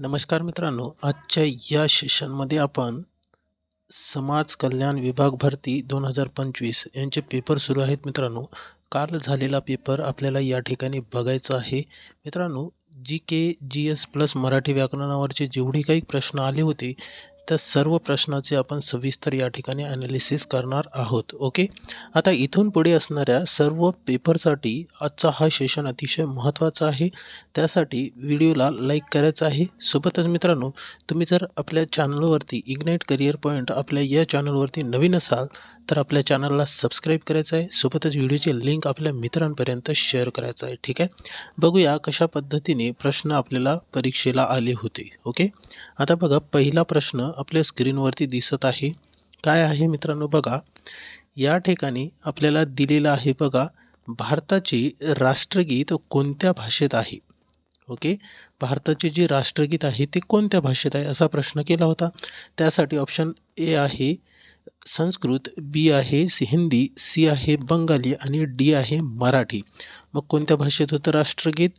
नमस्कार मित्रांनो आजच्या या सेशनमध्ये आपण समाज कल्याण विभाग भरती दोन हजार पंचवीस यांचे पेपर सुरू आहेत मित्रांनो. काल झालेला पेपर आपल्याला या ठिकाणी बघायचा आहे. मित्रांनो G K G S plus Marathi व्याकरणावरचे जेवढे काही प्रश्न आले होते त्या सर्व प्रश्नाचे आपण सविस्तर या ठिकाणी ॲनालिसिस करणार आहोत ओके आता इथून पुढे असणाऱ्या सर्व पेपरसाठी आजचा हा सेशन अतिशय महत्त्वाचा आहे. त्यासाठी व्हिडिओला लाईक करायचा आहे. सोबतच मित्रांनो तुम्ही जर आपल्या चॅनलवरती इग्नाईट करिअर पॉईंट आपल्या या चॅनलवरती नवीन असाल तर आपल्या चॅनलला सबस्क्राईब करायचं आहे. सोबतच व्हिडिओची लिंक आपल्या मित्रांपर्यंत शेअर करायचं आहे ठीक आहे? बघूया कशा पद्धतीने प्रश्न आपल्याला परीक्षेला आले होते ओके आता बघा पहिला प्रश्न आपल्या स्क्रीनवरती दिसत आहे. काय आहे मित्रांनो बघा. या ठिकाणी आपल्याला दिलेलं आहे बघा भारताचे राष्ट्रगीत कोणत्या भाषेत आहे? ओके? भारताचे जे राष्ट्रगीत आहे ते कोणत्या भाषेत आहे असा प्रश्न केला होता. त्यासाठी ऑप्शन ए आहे संस्कृत बी आहे हिंदी सी आहे बंगाली आणि डी आहे मराठी. मग कोणत्या भाषेत होतं राष्ट्रगीत?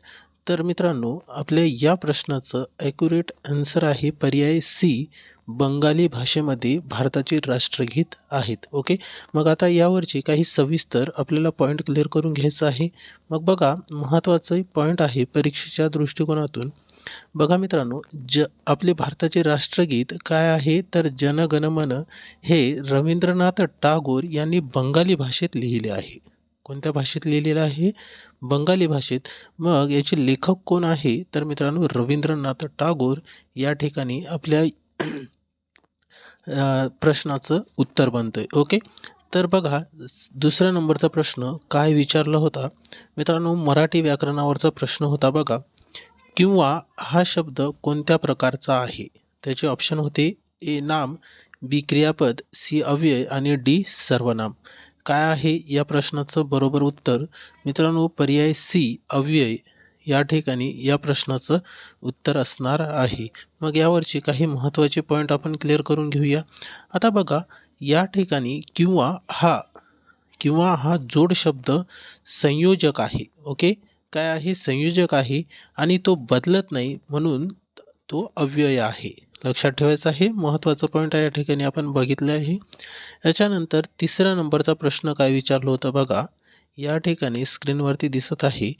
तर मित्रांनो आपल्या या प्रश्नाचं ॲक्युरेट आन्सर आहे पर्याय सी बंगाली भाषेमध्ये भारताचे राष्ट्रगीत आहेत. ओके मग आता यावरचे काही सविस्तर आपल्याला पॉईंट क्लिअर करून घ्यायचं आहे. मग बघा महत्त्वाचं पॉईंट आहे परीक्षेच्या दृष्टिकोनातून. बघा मित्रांनो ज आपले भारताचे राष्ट्रगीत काय आहे? तर जनगणमन हे रवींद्रनाथ टागोर यांनी बंगाली भाषेत लिहिले आहे. कोणत्या भाषेत लिहिलेलं आहे? बंगाली भाषेत. मग याचे लेखक कोण आहे? तर मित्रांनो रवींद्रनाथ टागोर या ठिकाणी आपल्या प्रश्नाचं उत्तर बनतोय. ओके? तर बघा दुसऱ्या नंबरचा प्रश्न काय विचारला होता? मित्रांनो मराठी व्याकरणावरचा प्रश्न होता बघा. किंवा हा शब्द कोणत्या प्रकारचा आहे? त्याचे ऑप्शन होते ए नाम बी क्रियापद सी अव्यय आणि डी सर्वनाम. काय आहे या प्रश्नाचं बरोबर उत्तर? मित्रांनो पर्याय सी अव्यय या ठिकाणी या प्रश्नाचं उत्तर असणार आहे. मग यावरचे काही महत्त्वाचे पॉईंट आपण क्लिअर करून घेऊया. आता बघा या ठिकाणी किंवा हा किंवा हा जोड शब्द संयोजक आहे ओके? काय आहे? संयोजक आहे आणि तो बदलत नाही म्हणून तो अव्यय आहे. लक्षात ठेवायचं आहे. महत्त्वाचं पॉईंट या ठिकाणी आपण बघितले आहे. याच्यानंतर तिसऱ्या नंबरचा प्रश्न काय विचारलं होतं बघा. या ठिकाणी स्क्रीनवरती दिसत आहे.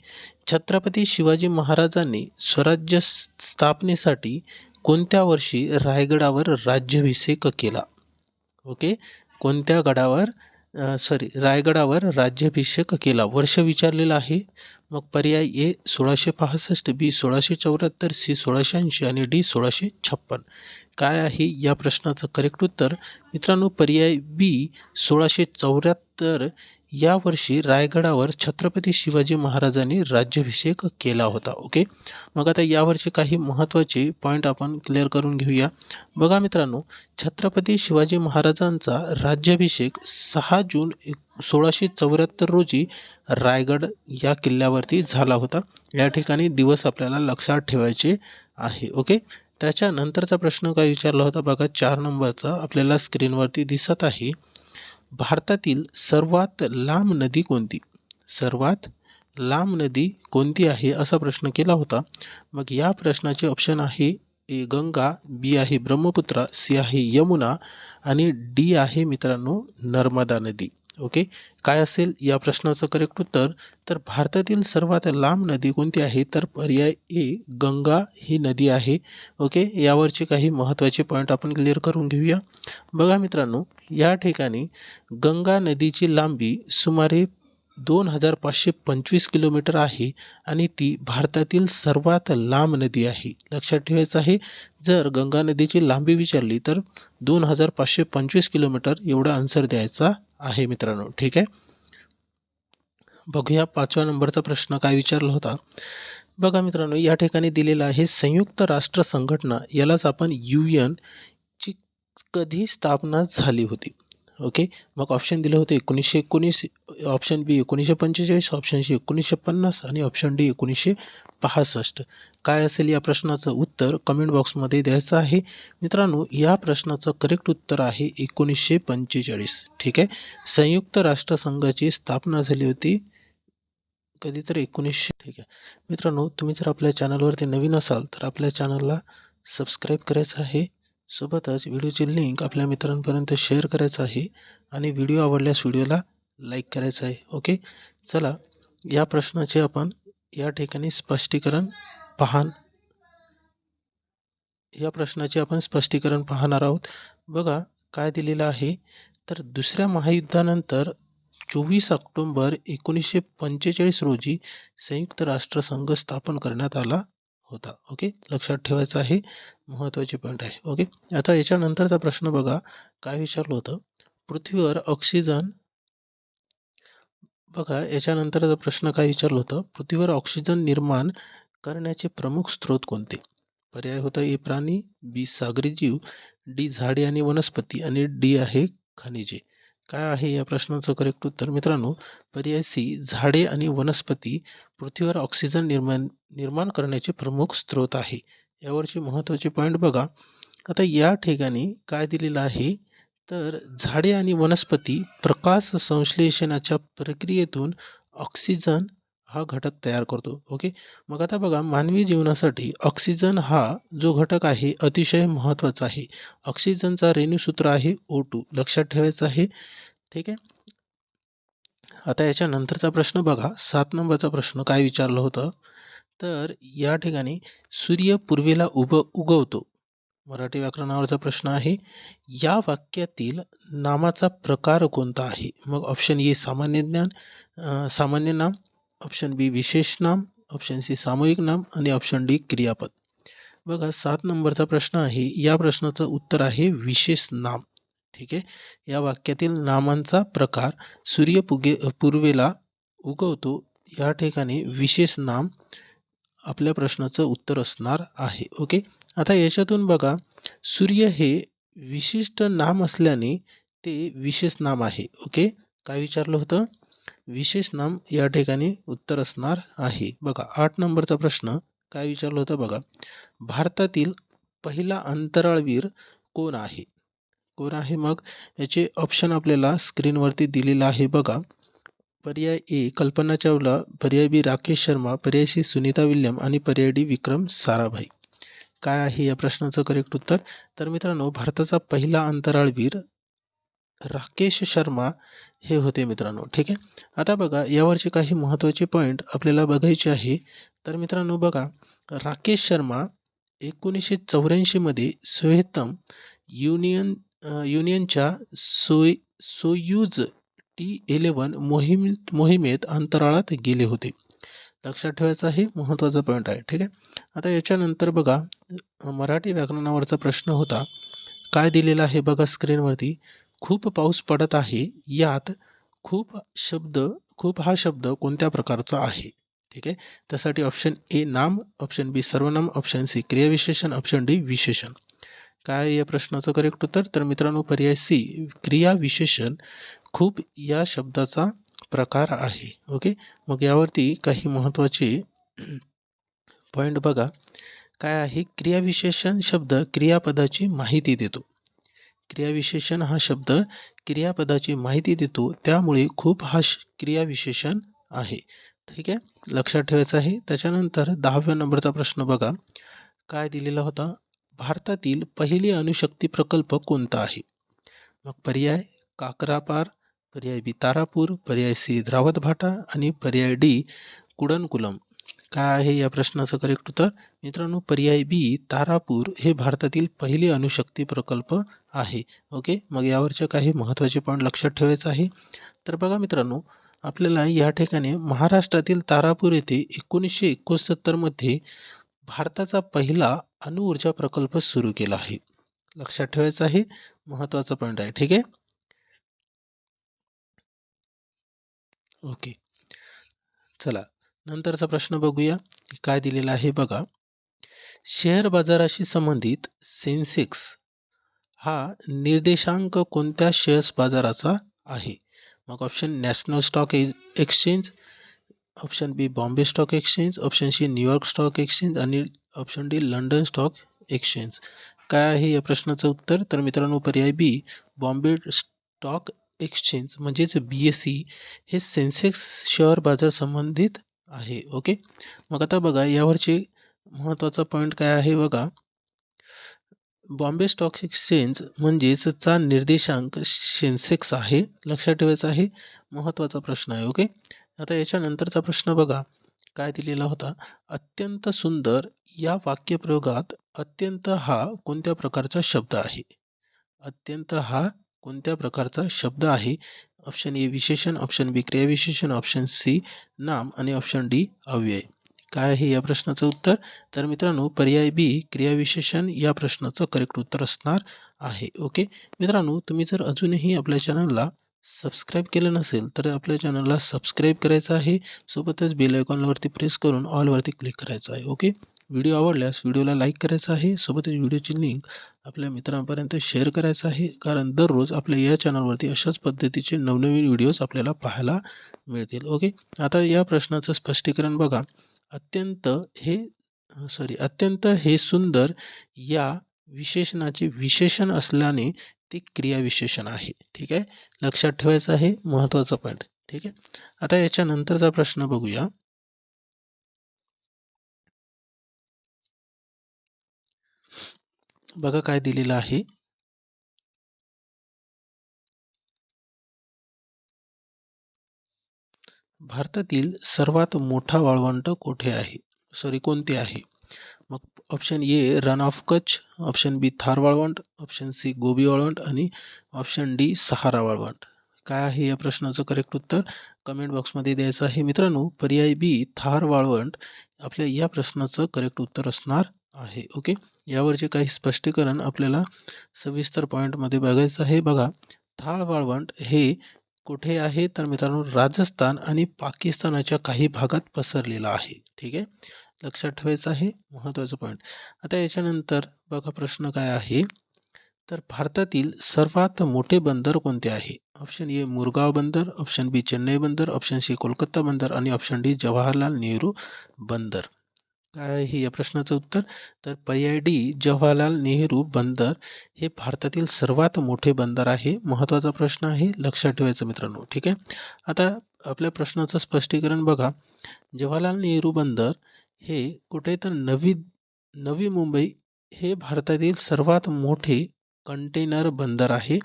छत्रपती शिवाजी महाराजांनी स्वराज्य स्थापनेसाठी कोणत्या वर्षी रायगडावर राज्याभिषेक केला? ओके? कोणत्या गडावर? सॉरी रायगडावर राज्याभिषेक केला. वर्ष विचारलेलं आहे. मग पर्याय ए सोळाशे पासष्ट बी सोळाशे चौऱ्याहत्तर सी सोळाशे ऐंशी आणि डी सोळाशे छप्पन. काय आहे या प्रश्नाचं करेक्ट उत्तर? मित्रांनो पर्याय बी सोळाशे चौऱ्याहत्तर या वर्षी रायगडावर छत्रपती शिवाजी महाराजांनी राज्याभिषेक केला होता ओके? मग आता यावरचे काही महत्त्वाचे पॉईंट आपण क्लिअर करून घेऊया. बघा मित्रांनो छत्रपती शिवाजी महाराजांचा राज्याभिषेक सहा जून एक सोळाशे चौऱ्याहत्तर रोजी रायगड या किल्ल्यावरती झाला होता. या ठिकाणी दिवस आपल्याला लक्षात ठेवायचे आहे ओके? त्याच्यानंतरचा प्रश्न काय विचारला होता? बघा चार नंबरचा आपल्याला स्क्रीनवरती दिसत आहे. भारतातील सर्वात लांब नदी कोणती? सर्वात लांब नदी कोणती आहे? असा प्रश्न केला होता. मग या प्रश्नाचे ऑप्शन आहे ए गंगा बी आहे ब्रह्मपुत्रा सी आहे यमुना आणि डी आहे मित्रांनो नर्मदा नदी. ओके? काय असेल या प्रश्नाचं करेक्ट उत्तर? तर भारतातील सर्वात लांब नदी कोणती आहे? तर पर्याय ए गंगा ही नदी आहे. ओके? यावरचे काही महत्त्वाचे पॉईंट आपण क्लिअर करून घेऊया. बघा मित्रांनो या ठिकाणी गंगा नदीची लांबी सुमारे दोन हजार पाचशे पंचवीस किलोमीटर आहे आणि ती भारतातील सर्वात लांब नदी आहे. लक्षात ठेवायचं आहे जर गंगा नदीची लांबी विचारली तर दोन हजार पाचशे पंचवीस किलोमीटर एवढा आन्सर द्यायचा आहे मित्रांनो. ठीक आहे? बघूया पाचव्या नंबरचा प्रश्न काय विचारला होता. बघा मित्रांनो या ठिकाणी दिलेला आहे संयुक्त राष्ट्र संघटना यालाच आपण यू एन ची कधी स्थापना झाली होती? ओके? मग ऑप्शन दिलं होतं एकोणीसशे एकोणीस ऑप्शन बी एकोणीसशे पंचेचाळीस ऑप्शन सी एकोणीसशे पन्नास आणि ऑप्शन डी एकोणीसशे पासष्ट. काय असेल या प्रश्नाचं उत्तर कमेंट बॉक्समध्ये द्यायचं आहे. मित्रांनो या प्रश्नाचं करेक्ट उत्तर आहे एकोणीसशे पंचेचाळीस. ठीक आहे? संयुक्त राष्ट्रसंघाची स्थापना झाली होती कधीतरी एकोणीसशे ठीक आहे. मित्रांनो तुम्ही जर आपल्या चॅनलवरती नवीन असाल तर आपल्या चॅनलला सबस्क्राईब करायचं आहे. सोबतच व्हिडिओची लिंक आपल्या मित्रांपर्यंत शेअर करायचं आहे आणि व्हिडिओ आवडल्यास व्हिडिओला लाईक करायचं आहे ओके? चला या प्रश्नाचे आपण या ठिकाणी स्पष्टीकरण पाहान या प्रश्नाचे आपण स्पष्टीकरण पाहणार आहोत. बघा काय दिलेलं आहे? तर दुसऱ्या महायुद्धानंतर चोवीस ऑक्टोंबर एकोणीसशे पंचेचाळीस रोजी संयुक्त राष्ट्रसंघ स्थापन करण्यात आला. होता. ओके लक्षात ठेवायचं आहे. महत्त्वाची पॉईंट आहे. ओके आता याच्यानंतरचा प्रश्न बघा. काय विचारलं होतं? पृथ्वीवर ऑक्सिजन बघा याच्यानंतरचा प्रश्न काय विचारलं होतं? पृथ्वीवर ऑक्सिजन निर्माण करण्याचे प्रमुख स्रोत कोणते? पर्याय होता ए प्राणी बी सागरी जीव डी झाडे आणि वनस्पती आणि डी आहे खनिजे. काय आहे या प्रश्नाचं करेक्ट उत्तर? मित्रांनो पर्याय सी झाडे आणि वनस्पती पृथ्वीवर ऑक्सिजन निर्माण निर्माण करण्याचे प्रमुख स्रोत आहे. यावरचे महत्त्वाचे पॉईंट बघा. आता या ठिकाणी काय दिलेलं आहे? तर झाडे आणि वनस्पती प्रकाश संश्लेषणाच्या प्रक्रियेतून ऑक्सिजन हा घटक तयार करतो. ओके? मग आता बघा मानवी जीवनासाठी ऑक्सिजन हा जो घटक आहे अतिशय महत्त्वाचा आहे. ऑक्सिजनचा रेणूसूत्र आहे ओ टू लक्षात ठेवायचं आहे. ठीक आहे? आता याच्यानंतरचा प्रश्न बघा. सात नंबरचा प्रश्न काय विचारलं होतं? तर या ठिकाणी सूर्य पूर्वेला उभ उगवतो. मराठी व्याकरणावरचा प्रश्न आहे. या वाक्यातील नामाचा प्रकार कोणता आहे? मग ऑप्शन ए सामान्य ज्ञान सामान्य नाम. ऑप्शन बी विशेष नाम ऑप्शन सी सामूहिक नाम आणि ऑप्शन डी क्रियापद. बघा सात नंबरचा प्रश्न आहे. या प्रश्नाचं उत्तर आहे विशेष नाम. ठीक आहे? या वाक्यातील नामांचा प्रकार सूर्य पुगे पूर्वेला उगवतो. या ठिकाणी विशेष नाम आपल्या प्रश्नाचं उत्तर असणार आहे. ओके? आता याच्यातून बघा सूर्य हे विशिष्ट नाम असल्याने ते विशेष नाम आहे. ओके? काय विचारलं होतं? विशेष नाम या ठिकाणी उत्तर असणार आहे. बघा आठ नंबरचा प्रश्न काय विचारलं होतं बघा. भारतातील पहिला अंतराळवीर कोण आहे? कोण आहे मग? याचे ऑप्शन आपल्याला स्क्रीनवरती दिलेलं आहे बघा. पर्याय ए कल्पना चावला पर्याय बी राकेश शर्मा पर्याय सी सुनीता विल्यम आणि पर्याय डी विक्रम साराभाई. काय आहे या प्रश्नाचं करेक्ट उत्तर? तर मित्रांनो भारताचा पहिला अंतराळवीर राकेश शर्मा हे होते मित्रांनो ठीक आहे? आता बघा यावरचे काही महत्त्वाचे पॉईंट आपल्याला बघायचे आहे. तर मित्रांनो बघा राकेश शर्मा एकोणीसशे चौऱ्याऐंशीमध्ये सोहेतम युनियन युनियनच्या सोय सोयूज टी इलेवन मोहिम मोहिमेत अंतराळात गेले होते. लक्षात ठेवायचं आहे महत्त्वाचा पॉईंट आहे ठीक आहे? आता याच्यानंतर बघा मराठी व्याकरणावरचा प्रश्न होता. काय दिलेला आहे बघा स्क्रीनवरती खूप पाऊस पडत आहे यात खूप शब्द खूप हा शब्द कोणत्या प्रकारचा आहे? ठीक आहे? त्यासाठी ऑप्शन ए नाम ऑप्शन बी सर्वनाम ऑप्शन सी क्रियाविशेषण ऑप्शन डी विशेषण. काय या प्रश्नाचं करेक्ट उत्तर? तर मित्रांनो पर्याय सी क्रियाविशेषण खूप या शब्दाचा प्रकार आहे. ओके? मग यावरती काही महत्त्वाचे पॉईंट बघा. काय आहे? क्रियाविशेषण शब्द क्रियापदाची माहिती देतो. क्रियाविशेषण हा शब्द क्रियापदाची माहिती देतो त्यामुळे खूप हा क्रियाविशेषण आहे. ठीक आहे? लक्षात ठेवायचं आहे. त्याच्यानंतर दहाव्या नंबरचा प्रश्न बघा. काय दिलेला होता? भारतातील पहिली अणुशक्ती प्रकल्प कोणता आहे? मग पर्याय काकरापार पर्याय बी तारापूर पर्याय सी द्रावत भाटा आणि पर्याय डी कुडनकुलम. काय आहे या प्रश्नाचं करेक्ट उत्तर? मित्रांनो पर्याय बी तारापूर हे भारतातील पहिले अणुशक्ती प्रकल्प आहे. ओके मग यावरच्या काही महत्त्वाचे पॉईंट लक्षात ठेवायचं आहे. तर बघा मित्रांनो आपल्याला या ठिकाणी महाराष्ट्रातील तारापूर येथे एकोणीसशे एकोणसत्तरमध्ये भारताचा पहिला अणुऊर्जा प्रकल्प सुरू केला आहे. लक्षात ठेवायचं आहे. महत्त्वाचा पॉईंट आहे. ठीक आहे? ओके चला. नंतरचा प्रश्न बघूया. काय दिलेला आहे बघा. शेअर बाजाराशी संबंधित सेन्सेक्स हा निर्देशांक कोणत्या शेअर्स बाजाराचा आहे? मग option national stock exchange option B Bombay stock exchange option C New York stock exchange आणि option D London stock exchange काय आहे या प्रश्नाचं उत्तर? तर मित्रांनो पर्याय बी बॉम्बे स्टॉक एक्सचेंज म्हणजेच बी एस सी हे सेन्सेक्स शेअर बाजार संबंधित आहे. ओके? मग आता बघा यावरचे महत्त्वाचा पॉईंट काय आहे बघा. बॉम्बे स्टॉक एक्सचेंज म्हणजेच चा निर्देशांक सेन्सेक्स आहे लक्षात ठेवायचा आहे महत्त्वाचा प्रश्न आहे. ओके? आता याच्यानंतरचा प्रश्न बघा. काय दिलेला होता? अत्यंत सुंदर या वाक्यप्रयोगात अत्यंत हा कोणत्या प्रकारचा शब्द आहे? अत्यंत हा कोणत्या प्रकारचा शब्द आहे? ऑप्शन ए विशेषण ऑप्शन बी क्रियाविशेषण ऑप्शन सी नाम आणि ऑप्शन डी अव्यय. काय आहे या प्रश्नाचं उत्तर? तर मित्रांनो पर्याय बी क्रियाविशेषण या प्रश्नाचं करेक्ट उत्तर असणार आहे. ओके मित्रांनो तुम्ही जर अजूनही आपल्या चॅनलला सबस्क्राईब केलं नसेल तर आपल्या चॅनलला सबस्क्राईब करायचं आहे. सोबतच बेल आयकॉनवरती प्रेस करून ऑलवरती क्लिक करायचं आहे. ओके व्हिडिओ आवडल्यास व्हिडिओला लाईक करायचा आहे. सोबतच व्हिडिओची लिंक आपल्या मित्रांपर्यंत शेअर करायचं आहे. कारण दररोज आपल्या या चॅनलवरती अशाच पद्धतीचे नवनवीन व्हिडिओज आपल्याला पाहायला मिळतील. ओके? आता या प्रश्नाचं स्पष्टीकरण बघा. अत्यंत हे सॉरी अत्यंत हे सुंदर या विशेषणाचे विशेषण असल्याने ते क्रियाविशेषण आहे. ठीक आहे? लक्षात ठेवायचं आहे. महत्त्वाचा पॉईंट ठीक आहे? आता याच्यानंतरचा प्रश्न बघूया. बघा काय दिलेलं आहे. भारतातील सर्वात मोठा वाळवंट कोठे आहे? सॉरी कोणते आहे? मग option A run of Kutch option B Thar वाळवंट ऑप्शन सी गोबी वाळवंट आणि ऑप्शन डी सहारा वाळवंट. काय आहे या प्रश्नाचं करेक्ट उत्तर? कमेंट बॉक्समध्ये द्यायचं आहे. मित्रांनो पर्याय बी थार वाळवंट आपल्या या प्रश्नाचं करेक्ट उत्तर असणार आहे. ओके? यावरचे काही स्पष्टीकरण आपल्याला सविस्तर पॉईंटमध्ये बघायचं आहे. बघा थाळ वाळवंट हे कुठे आहे? तर मित्रांनो राजस्थान आणि पाकिस्तानाच्या काही भागात पसरलेला आहे. ठीक आहे? लक्षात ठेवायचं आहे. महत्त्वाचं पॉईंट आता याच्यानंतर बघा प्रश्न काय आहे? तर भारतातील सर्वात मोठे बंदर कोणते आहे? ऑप्शन ए मुरगाव बंदर ऑप्शन बी चेन्नई बंदर ऑप्शन सी कोलकाता बंदर आणि ऑप्शन डी जवाहरलाल नेहरू बंदर. काय आहे या प्रश्नाचं उत्तर? तर पर्याय डी जवाहरलाल नेहरू बंदर हे भारतातील सर्वात मोठे बंदर आहे. महत्त्वाचा प्रश्न आहे. लक्षात ठेवायचं मित्रांनो ठीक आहे? आता आपल्या प्रश्नाचं स्पष्टीकरण बघा. जवाहरलाल नेहरू बंदर हे कुठे तर नवी नवी मुंबई हे भारतातील सर्वात मोठे कंटेनर बंदर आहे.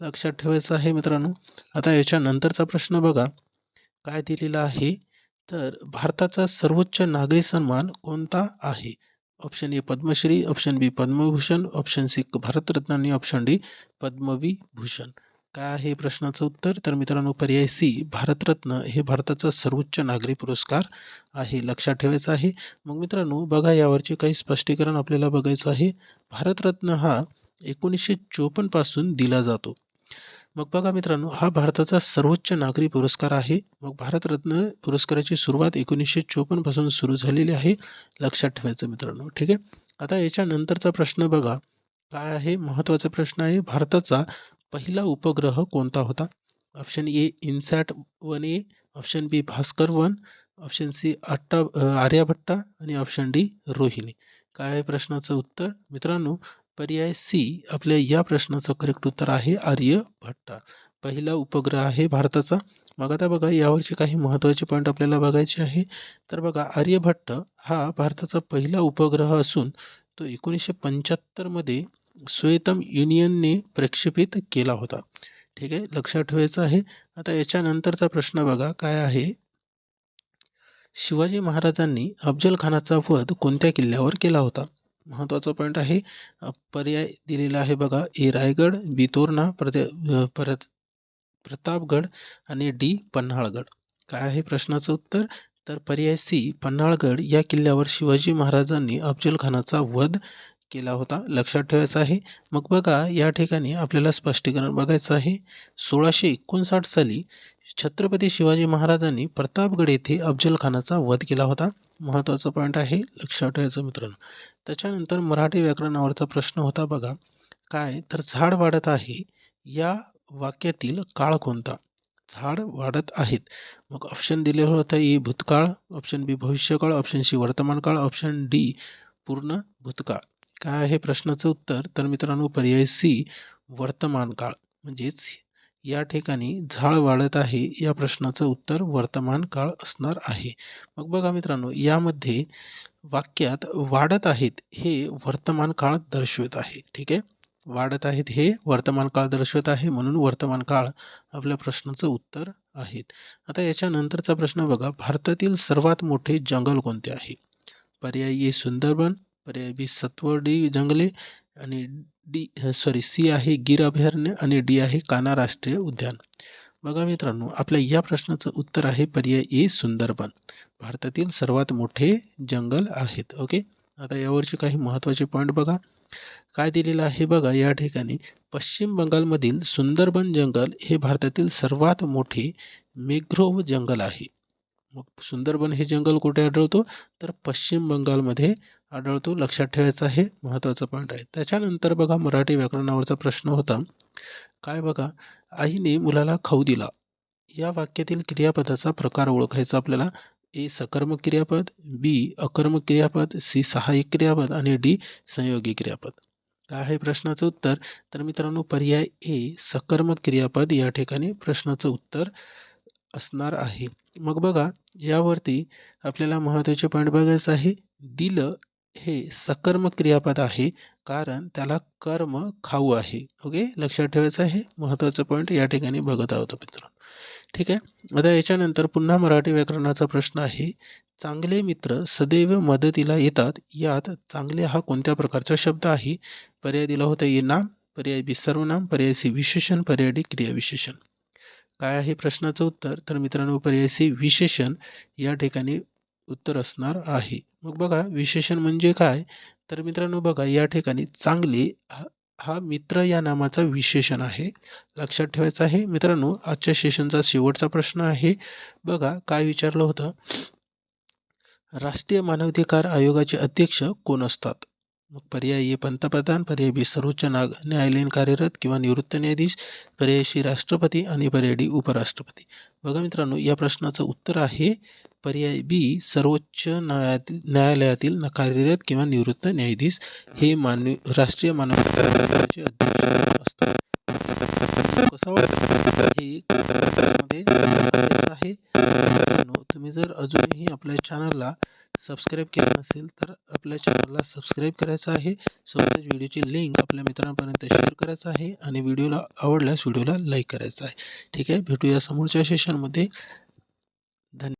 लक्षात ठेवायचं आहे मित्रांनो. आता याच्यानंतरचा प्रश्न बघा. काय दिलेला आहे? तर भारताचा सर्वोच्च नागरी सन्मान कोणता आहे? Option A Padma Shri option B Padma Bhushan option C Bharat Ratna आणि ऑप्शन डी पद्मविभूषण. काय आहे प्रश्नाचं उत्तर? तर मित्रांनो पर्याय सी भारतरत्न हे भारताचा सर्वोच्च नागरी पुरस्कार आहे लक्षात ठेवायचं आहे. मग मित्रांनो बघा यावरचे काही स्पष्टीकरण आपल्याला बघायचं आहे. भारतरत्न हा एकोणीसशे चोपन्नपासून दिला जातो. मग बघा मित्रांनो हा भारताचा सर्वोच्च नागरी पुरस्कार आहे. मग भारतरत्न पुरस्काराची सुरुवात एकोणीसशे चोपन्नपासून सुरू झालेली आहे लक्षात ठेवायचं मित्रांनो ठीक आहे? आता याच्यानंतरचा प्रश्न बघा. काय आहे? महत्त्वाचा प्रश्न आहे भारताचा पहिला उपग्रह कोणता होता? Option A INSAT one A option B Bhaskar one option C आट्टा आर्यभट्टा आणि ऑप्शन डी रोहिणी. काय आहे प्रश्नाचं उत्तर? मित्रांनो पर्याय सी आपल्या या प्रश्नाचं करेक्ट उत्तर आहे आर्यभट्टा पहिला उपग्रह आहे भारताचा. मग आता बघा यावरचे काही महत्त्वाचे पॉईंट आपल्याला बघायचे आहे. तर बघा आर्यभट्ट हा भारताचा पहिला उपग्रह असून तो एकोणीसशे पंच्याहत्तरमध्ये स्वेतम युनियनने प्रक्षेपित केला होता. ठीक आहे लक्षात ठेवायचं आहे. आता याच्यानंतरचा प्रश्न बघा काय आहे? शिवाजी महाराजांनी अफजल खानाचा वध कोणत्या किल्ल्यावर केला होता? महत्त्वाचा पॉईंट आहे. पर्याय दिलेला आहे बघा. ए रायगड बी तोरणा परत प्रतापगड आणि डी पन्हाळगड. काय आहे प्रश्नाचं उत्तर? तर पर्याय सी पन्हाळगड या किल्ल्यावर शिवाजी महाराजांनी अफजल खानाचा वध केला होता. लक्षात ठेवायचा आहे. मग बघा या ठिकाणी आपल्याला स्पष्टीकरण बघायचं आहे. सोळाशे एकोणसाठ साली छत्रपती शिवाजी महाराजांनी प्रतापगड येथे अफजलखानाचा वध केला होता. महत्त्वाचा पॉईंट आहे. लक्षात ठेवायचं मित्रांनो. त्याच्यानंतर मराठी व्याकरणावरचा प्रश्न होता बघा. काय? तर झाड वाढत आहे. या वाक्यातील काळ कोणता? झाड वाढत आहेत. मग ऑप्शन दिलेलं होतं ए भूतकाळ. ऑप्शन बी भविष्यकाळ. ऑप्शन सी वर्तमान काळ ऑप्शन डी पूर्ण भूतकाळ. काय आहे प्रश्नाचं उत्तर? तर मित्रांनो पर्याय सी वर्तमान काळ म्हणजेच या ठिकाणी झाड वाढत आहे या प्रश्नाचं उत्तर वर्तमान काळ असणार आहे. मग बघा मित्रांनो यामध्ये वाक्यात वाढत आहेत हे वर्तमान काळ दर्शवित आहे ठीक आहे? वाढत आहेत हे वर्तमान काळ दर्शवत आहे म्हणून वर्तमान काळ आपल्या प्रश्नाचं उत्तर आहेत. आता याच्यानंतरचा प्रश्न बघा भारतातील सर्वात मोठे जंगल कोणते आहे? पर्याय ए सुंदरबन पर्याय बी सत्वडी जंगले आणि डी सॉरी सी आहे गिर अभयारण्य आणि डी आहे काना राष्ट्रीय उद्यान. बघा मित्रांनो आपल्या या प्रश्नाचं उत्तर आहे पर्याय ए सुंदरबन. भारतातील सर्वात मोठे जंगल आहेत ओके? आता यावरचे काही महत्त्वाचे पॉईंट बघा. काय दिलेलं आहे बघा या ठिकाणी पश्चिम बंगालमधील सुंदरबन जंगल हे भारतातील सर्वात मोठे मेघ्रोव जंगल आहे. मग सुंदरबन हे जंगल कुठे आढळतो? तर पश्चिम बंगालमध्ये आढळतो. लक्षात ठेवायचं हे महत्त्वाचा पॉईंट आहे. त्याच्यानंतर बघा मराठी व्याकरणावरचा प्रश्न होता. काय बघा आईने मुलाला खाऊ दिला. या वाक्यातील क्रियापदाचा प्रकार ओळखायचा आपल्याला. ए सकर्मक क्रियापद बी अकर्मक क्रियापद सी सहाय्यक क्रियापद आणि डी संयोगी क्रियापद. काय आहे प्रश्नाचं उत्तर? तर मित्रांनो पर्याय ए सकर्मक क्रियापद. या ठिकाणी प्रश्नाचं उत्तर असणार आहे. मग बघा यावरती आपल्याला महत्त्वाचे पॉईंट बघायचं आहे. दिलं हे सकर्म क्रियापद आहे कारण त्याला कर्म खाऊ आहे. ओके लक्षात ठेवायचं आहे. महत्त्वाचं पॉईंट या ठिकाणी बघत आहोत मित्रांनो. ठीक आहे? आता याच्यानंतर पुन्हा मराठी व्याकरणाचा प्रश्न आहे. चांगले मित्र सदैव मदतीला येतात. यात चांगले हा कोणत्या प्रकारचा शब्द आहे? पर्याय दिला होता ये नाम पर्याय बी सर्वनाम पर्याय सी विशेषण पर्याय डी क्रियाविशेषण. काय आहे प्रश्नाचं उत्तर? तर मित्रांनो पर्याय सी विशेषण या ठिकाणी उत्तर असणार आहे. मग बघा विशेषण म्हणजे काय? तर मित्रांनो बघा या ठिकाणी चांगले हा हा मित्र या नामाचा विशेषण आहे. लक्षात ठेवायचं आहे मित्रांनो आजच्या सेशनचा शेवटचा प्रश्न आहे. बघा काय विचारलं होतं? राष्ट्रीय मानवाधिकार आयोगाचे अध्यक्ष कोण असतात? मग पर्याय ए पंतप्रधान पर्याय बी सर्वोच्च नाग न्यायालयीन कार्यरत किंवा निवृत्त न्यायाधीश पर्याय सी राष्ट्रपती आणि पर्याय डी उपराष्ट्रपती. बघा मित्रांनो या प्रश्नाचं उत्तर आहे पर्याय बी सर्वोच्च न्याया न्यायालयातील कार्यरत किंवा निवृत्त न्यायाधीश हे मानव राष्ट्रीय मानवाधिकाराचे अध्यक्ष कसं ही मध्ये आहे. तुम्ही जर अजूनही आपल्या चॅनलला सबस्क्राईब केलं नसेल तर आपल्या चॅनलला सबस्क्राईब करायचं आहे. सोबतच व्हिडिओची लिंक आपल्या मित्रांपर्यंत शेअर करायचं आहे आणि व्हिडिओला आवडल्यास व्हिडिओला लाईक करायचं आहे. ठीक आहे? भेटूया समोरच्या सेशनमध्ये धन्यवाद